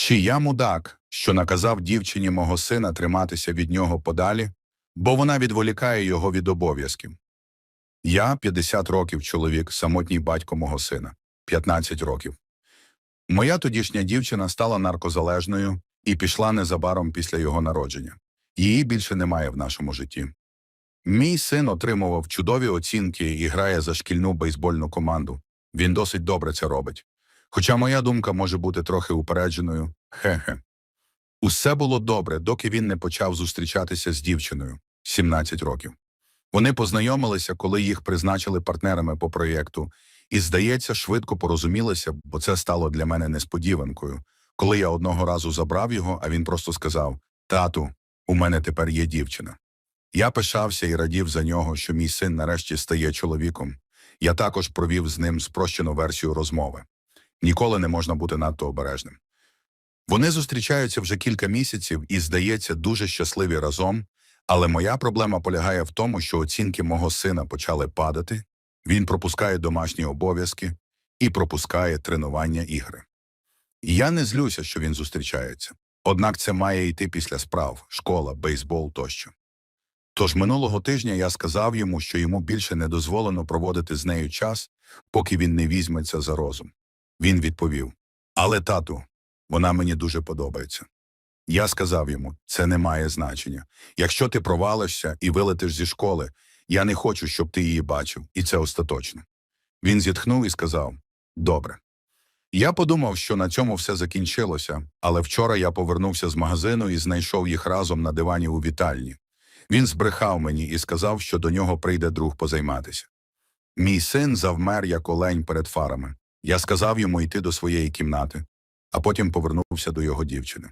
Чи я мудак, що наказав дівчині мого сина триматися від нього подалі, бо вона відволікає його від обов'язків? Я 50 років чоловік, самотній батько мого сина, 15 років. Моя тодішня дівчина стала наркозалежною і пішла незабаром після його народження. Її більше немає в нашому житті. Мій син отримував чудові оцінки і грає за шкільну бейсбольну команду. Він досить добре це робить. Хоча моя думка може бути трохи упередженою, хе-хе. Усе було добре, доки він не почав зустрічатися з дівчиною 17 років. Вони познайомилися, коли їх призначили партнерами по проєкту, і, здається, швидко порозумілися, бо це стало для мене несподіванкою. Коли я одного разу забрав його, а він просто сказав: Тату, у мене тепер є дівчина. Я пишався і радів за нього, що мій син нарешті стає чоловіком. Я також провів з ним спрощену версію розмови. Ніколи не можна бути надто обережним. Вони зустрічаються вже кілька місяців і, здається, дуже щасливі разом, але моя проблема полягає в тому, що оцінки мого сина почали падати, він пропускає домашні обов'язки і пропускає тренування ігри. Я не злюся, що він зустрічається. Однак це має йти після справ, школа, бейсбол тощо. Тож минулого тижня я сказав йому, що йому більше не дозволено проводити з нею час, поки він не візьметься за розум. Він відповів: Але, тату, вона мені дуже подобається. Я сказав йому, це не має значення. Якщо ти провалишся і вилетиш зі школи, я не хочу, щоб ти її бачив, і це остаточно. Він зітхнув і сказав: Добре. Я подумав, що на цьому все закінчилося, але вчора я повернувся з магазину і знайшов їх разом на дивані у вітальні. Він збрехав мені і сказав, що до нього прийде друг позайматися. Мій син завмер, як олень перед фарами. Я сказав йому йти до своєї кімнати, а потім повернувся до його дівчини.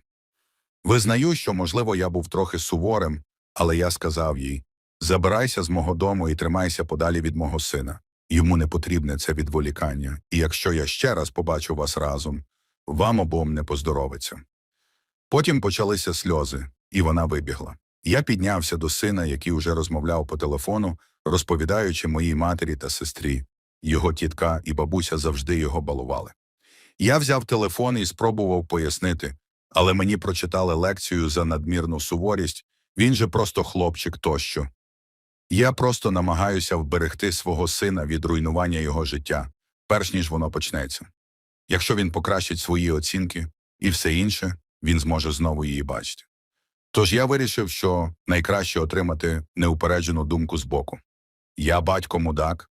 Визнаю, що, можливо, я був трохи суворим, але я сказав їй забирайся з мого дому і тримайся подалі від мого сина. Йому не потрібне це відволікання, і якщо я ще раз побачу вас разом, вам обом не поздоровиться. Потім почалися сльози, і вона вибігла. Я піднявся до сина, який уже розмовляв по телефону, розповідаючи моїй матері та сестрі. Його тітка і бабуся завжди його балували. Я взяв телефон і спробував пояснити, але мені прочитали лекцію за надмірну суворість, він же просто хлопчик тощо. Я просто намагаюся вберегти свого сина від руйнування його життя, перш ніж воно почнеться. Якщо він покращить свої оцінки і все інше, він зможе знову її бачити. Тож я вирішив, що найкраще отримати неупереджену думку збоку. Я батько мудак,